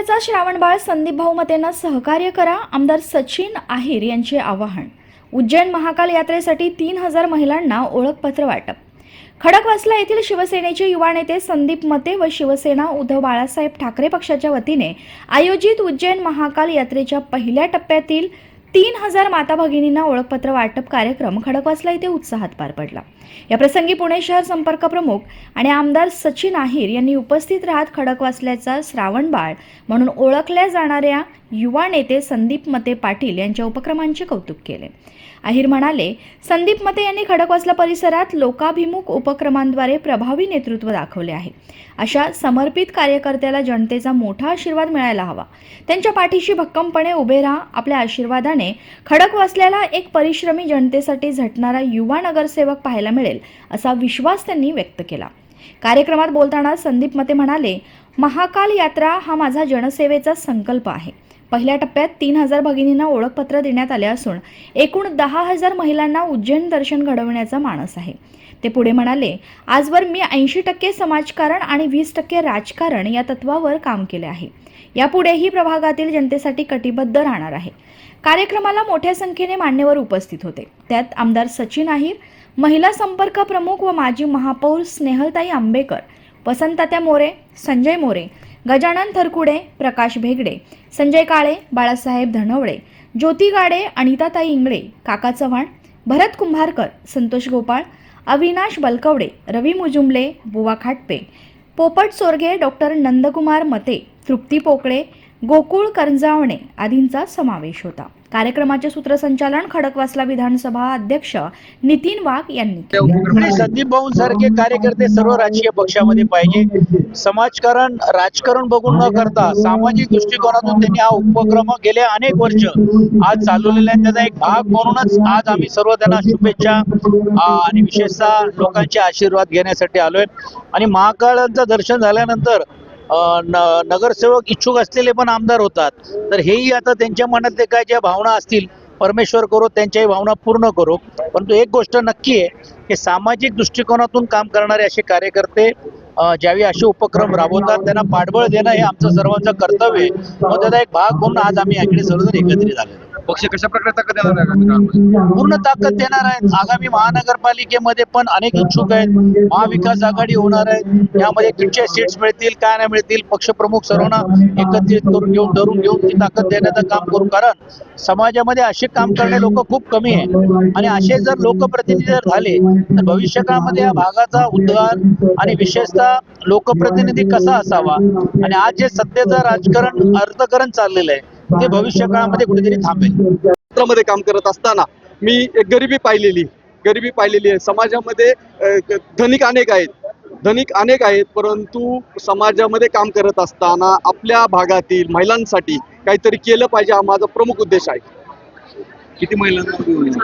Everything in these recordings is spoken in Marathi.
खडकवासल्याचा श्रावणबाळ संदीप भाऊ मतेंना सहकार्य करा. आमदार सचिन आहिर यांचे आवाहन. उज्जैन महाकाल यात्रेसाठी तीन हजार महिलांना ओळखपत्र वाटप. खडकवासला येथील शिवसेनेचे युवा नेते संदीप मते व शिवसेना उद्धव बाळासाहेब ठाकरे पक्षाच्या वतीने आयोजित उज्जैन महाकाल यात्रेच्या पहिल्या टप्प्यातील तीन हजार माता भगिनींना ओळखपत्र वाटप कार्यक्रम खडकवासला येथे उत्साहात पार पडला. या प्रसंगी पुणे शहर संपर्क प्रमुख आणि आमदार सचिन आहिर यांनी उपस्थित राहत खडकवासल्याचा श्रावणबाळ म्हणून ओळखल्या जाणाऱ्या युवा नेते संदीप मते पाटील यांच्या उपक्रमांचे कौतुक केले. अहिर म्हणाले संदीप मते यांनी खडकवासला परिसरात लोकाभिमुख उपक्रमांद्वारे प्रभावी नेतृत्व दाखवले आहे. अशा समर्पित कार्यकर्त्याला जनतेचा मोठा आशीर्वाद मिळायला हवा. त्यांच्या पाठीशी भक्कमपणे उभे राहा आपल्या आशीर्वादाने खडकवासल्याला एक परिश्रमी जनतेसाठी झटणारा युवा नगरसेवक पाहायला मिळेल असा विश्वास त्यांनी व्यक्त केला. कार्यक्रमात बोलताना संदीप मते म्हणाले महाकाल यात्रा हा माझा जनसेवेचा संकल्प आहे. पहिल्या टप्प्यात तीन हजार भगिनींना ओळखपत्र देण्यात आले असून एकूण दहा हजार महिलांना उज्जैन दर्शन घडवण्याचा मानस आहे. ते पुढे म्हणाले आजवर मी ऐंशी टक्के समाजकारण आणि वीस टक्के राजकारण या तत्वावर काम केले आहे. यापुढेही प्रभागातील जनतेसाठी कटिबद्ध राहणार आहे. कार्यक्रमाला मोठ्या संख्येने मान्यवर उपस्थित होते. त्यात आमदार सचिन आहिर महिला संपर्क प्रमुख व माजी महापौर स्नेहलताई आंबेकर वसंतात्या मोरे संजय मोरे गजानन थरकुडे प्रकाश भेगडे संजय काळे बाळासाहेब धनवडे ज्योती गाडे अनिताताई इंगळे काका चव्हाण भरत कुंभारकर संतोष गोपाळ अविनाश बलकवडे रवी मुजुमले बुवा खाटपे पोपट सोरगे डॉक्टर नंदकुमार मते तृप्ती पोकळे गोकुळ करंजावणे आदींचा समावेश होता. कार्यक्रमाचे सूत्रसंचालन खडकवासला विधानसभा अध्यक्ष नितीन वाघ यांनी केले. संदीप भाऊ सारखे कार्यकर्ते सर्व राजकीय पक्षामध्ये पाहिजे. समाजकारण राजकारण बघून न करता सामाजिक दृष्टिकोनातून त्यांनी हा उपक्रम गेले अनेक वर्ष. आज चालवलेला आहे. त्याचा एक भाग म्हणूनच आज आम्ही सर्व त्यांना शुभेच्छा आणि विशेषतः लोकांचे आशीर्वाद घेण्यासाठी आलोय. आणि महाकाळांचं दर्शन झाल्यानंतर न- नगरसेवक इच्छुक असलेले पण आमदार होतात. तर हेही आता त्यांच्या मनातले काय ज्या भावना असतील परमेश्वर करो त्यांच्याही भावना पूर्ण करो. परंतु एक गोष्ट नक्की आहे की सामाजिक दृष्टिकोनातून काम करणारे असे कार्यकर्ते ज्यावेळी असे उपक्रम राबवतात त्यांना पाठबळ देणं हे आमचं सर्वांचं कर्तव्य आहे. मग त्याचा एक भाग म्हणून आज आम्ही याकडे सर्वजण एकत्रित आलेलो पक्ष कशा प्रकारे ताकद देणार आहे पूर्ण ताकद देणार आहेत आगामी महानगरपालिकेमध्ये पण अनेक इच्छुक आहेत. महाविकास आघाडी होणार आहे. यामध्ये किती सीट्स मिळतील काय नाही मिळतील पक्षप्रमुख सर्वांना एकत्रित करून घेऊन धरून घेऊन ती ताकद देण्याचं काम करू. कारण समाजामध्ये असे काम करणे लोक खूप कमी आहे आणि असे जर लोकप्रतिनिधी जर झाले तर भविष्यकाळामध्ये या भागाचा उद्धार आणि विशेषतः लोकप्रतिनिधी कसा असावा? आणि आज जे सत्तेचं राजकारण अर्थकरण चाललेलं आहे ते भविष्य काळामध्ये कुठेतरी थांबेल. क्षेत्रामध्ये काम करत असताना मी एक गरिबी पाहिलेली गरिबी पाहिलेली आहे. समाजामध्ये धनिक अनेक आहेत. धनिक अनेक आहेत परंतु समाजामध्ये काम करत असताना आपल्या भागातील महिलांसाठी काहीतरी केलं पाहिजे हा माझा प्रमुख उद्देश आहे. किती महिलांना?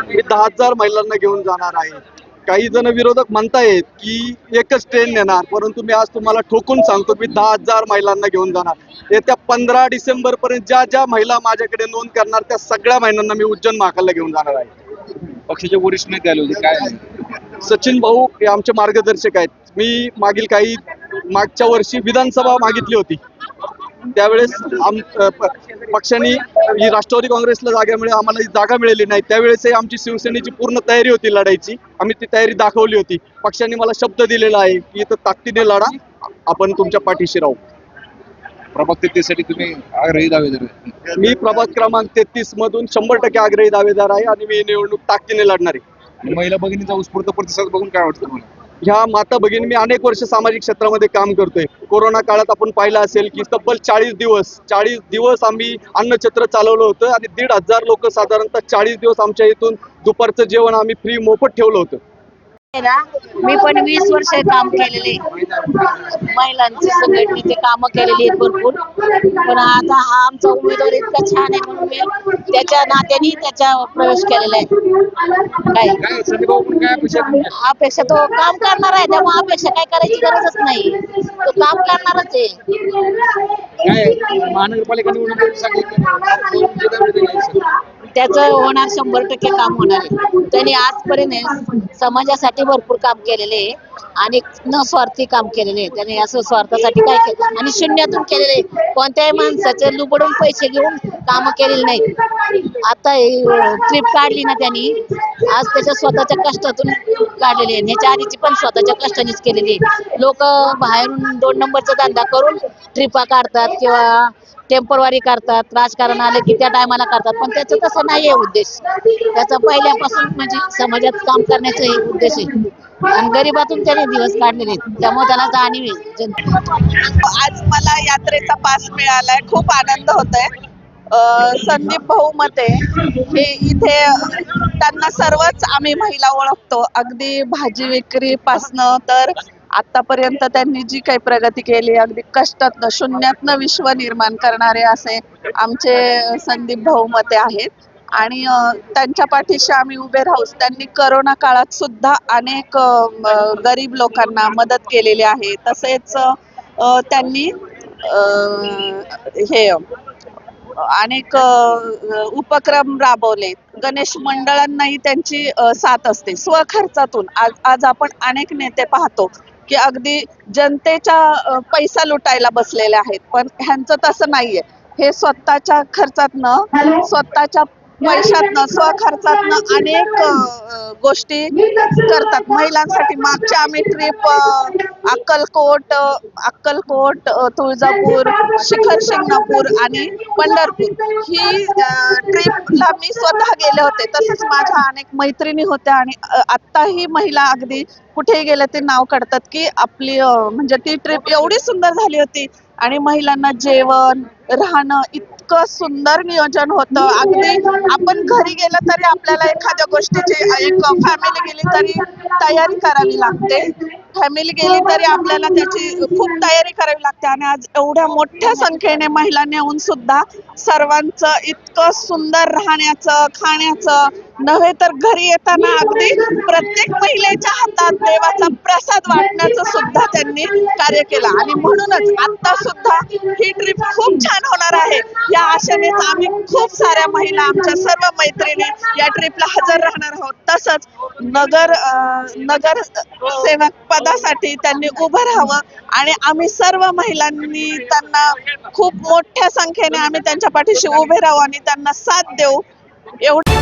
मी दहा हजार महिलांना घेऊन जाणार आहे. काही जण विरोधक म्हणतायत की एकच ट्रेन नेणार परंतु मी आज तुम्हाला ठोकून सांगतो मी दहा हजार महिलांना घेऊन जाणार. येत्या पंधरा डिसेंबर पर्यंत ज्या ज्या महिला माझ्याकडे नोंद करणार त्या सगळ्या महिलांना मी उज्जैन महाकालला घेऊन जाणार आहे. पक्षाचे वरिष्ठ नेते आले होते काय सचिन भाऊ हे आमचे मार्गदर्शक आहेत. मी मागील काही मागच्या वर्षी विधानसभा मागितली होती. त्यावेळेस आम पक्षाने ही राष्ट्रवादी काँग्रेसला जाग्यामुळे आम्हाला ही जागा मिळाली नाही. त्यावेळेसही आमची शिवसेनेची पूर्ण तयारी होती लढायची. आम्ही ती तयारी दाखवली होती. पक्षाने मला शब्द दिलेला आहे की इथं ताकदीने लढा. आपण तुमच्या पाठीशी राहू. प्रभाग तेहतीससाठी तुम्ही आग्रही दावेदार आहे. मी प्रभाग क्रमांक तेहतीस मधून शंभर टक्के आग्रही दावेदार आहे आणि मी निवडणूक ताकदीने लढणार आहे. महिला भगिनीचा उत्स्फूर्त प्रतिसाद बघून काय वाटतं तुम्हाला? ह्या माता भगिनी मी अनेक वर्ष सामाजिक क्षेत्रामध्ये काम करतोय. कोरोना काळात आपण पाहिलं असेल की तब्बल चाळीस दिवस चाळीस दिवस आम्ही अन्नछत्र चालवलं होतं आणि दीड हजार लोक साधारणतः चाळीस दिवस आमच्या इथून दुपारचं जेवण आम्ही फ्री मोफत ठेवलं होतं. ना मी पण वीस वर्ष काम केलेले. महिलांची संघटनेचे काम केलेली आहेत भरपूर. पण आता हा आमचा उमेदवार इतका छान आहे म्हणून मी त्याच्या नात्याने त्याच्या प्रवेश केलेला आहे. काय? अपेक्षा तो काम करणार आहे त्यामुळे अपेक्षा काय करायची गरजच नाही. तो काम करणारच आहे. महानगरपालिका त्याचं होणार शंभर टक्के काम होणार. आहे त्यांनी आजपर्यंत समाजासाठी भरपूर काम केलेले आहे. आणि न स्वार्थी काम केलेले आहे. त्यांनी असं स्वार्थासाठी काय केलं? आणि शून्यातून केलेले कोणत्याही माणसाचे लुबडून पैसे घेऊन कामं केलेली नाहीत. आता ट्रिप काढली ना त्यांनी. आज त्याच्या स्वतःच्या कष्टातून काढलेली आहे. ह्याच्या आधीची पण स्वतःच्या कष्टानेच केलेली आहे. लोक बाहेरून दोन नंबरचा धंदा करून ट्रिपा काढतात किंवा टेम्परवारी करतात राजकारण आलं की त्या टायमाला करतात. पण त्याचं तसं नाहीये उद्देश. त्याचा पहिल्यापासून म्हणजे समाजात काम करण्याचा हे उद्देश आहे. आणि गरीबातून त्याने दिवस काढलेले त्यामुळे त्याला जाणीव आहे आज मला यात्रेचा पास मिळालाय. खूप आनंद होतोय. आहे संदीप भाऊ मते हे इथे त्यांना सर्वच आम्ही महिला ओळखतो. अगदी भाजी विक्री पासनं तर आतापर्यंत त्यांनी जी काही प्रगती केली अगदी कष्टातनं शून्यातनं विश्व निर्माण करणारे असे आमचे संदीप भाऊ मते आहेत. आणि त्यांच्या पाठीशी आम्ही उभे राहूच त्यांनी करोना काळात सुद्धा अनेक गरीब लोकांना मदत केलेली आहे. तसेच त्यांनी हे अनेक उपक्रम राबवले. गणेश मंडळांनाही त्यांची साथ असते. स्वखर्चातून आज आज आपण अनेक नेते पाहतो. की अगदी जनतेच्या पैसा लुटायला बसलेले आहेत. पण ह्यांचं तसं नाहीये. हे स्वतःच्या खर्चातनं स्वतःच्या पैशातनं स्वखर्चातनं अनेक अ, गोष्टी करतात. महिलांसाठी मागच्या आम्ही ट्रिप अक्कलकोट अ, अक्कलकोट अ, तुळजापूर शिखर शिंगणापूर आणि पंढरपूर. ही ट्रिपला मी स्वतः गेले होते. तसेच माझ्या अनेक मैत्रिणी होत्या आणि अ, आत्ताही महिला अगदी कुठेही गेले ते नाव काढतात की आपली अ, म्हणजे ती ट्रिप एवढी सुंदर झाली होती. आणि महिलांना जेवण राहणं इतकं सुंदर नियोजन होतं. अगदी आपण घरी गेलं तरी आपल्याला एखाद्या गोष्टीची एक फॅमिली गेली तरी तयारी करावी लागते. फॅमिली गेली तरी आपल्याला त्याची खूप तयारी करावी लागते. आणि आज एवढ्या मोठ्या संख्येने महिलांनी येऊन सुद्धा सर्वांचं इतकं सुंदर राहण्याचं खाण्याचं नव्हे तर घरी येताना अगदी प्रत्येक महिलेच्या हातात देवाचा प्रसाद वाटण्याचं सुद्धा त्यांनी कार्य केलं. आणि म्हणूनच आता सुद्धा ही ट्रिप खूप छान होणार आहे. या आशेनेच आम्ही खूप साऱ्या महिला आमच्या सर्व मैत्रिणी या ट्रिपला हजर राहणार आहोत. तसंच नगर नगर सेवक पदासाठी त्यांनी उभं राहावं. आणि आम्ही सर्व महिलांनी त्यांना खूप मोठ्या संख्येने आम्ही त्यांच्या पाठीशी उभे राहू आणि त्यांना साथ देऊ. एवढं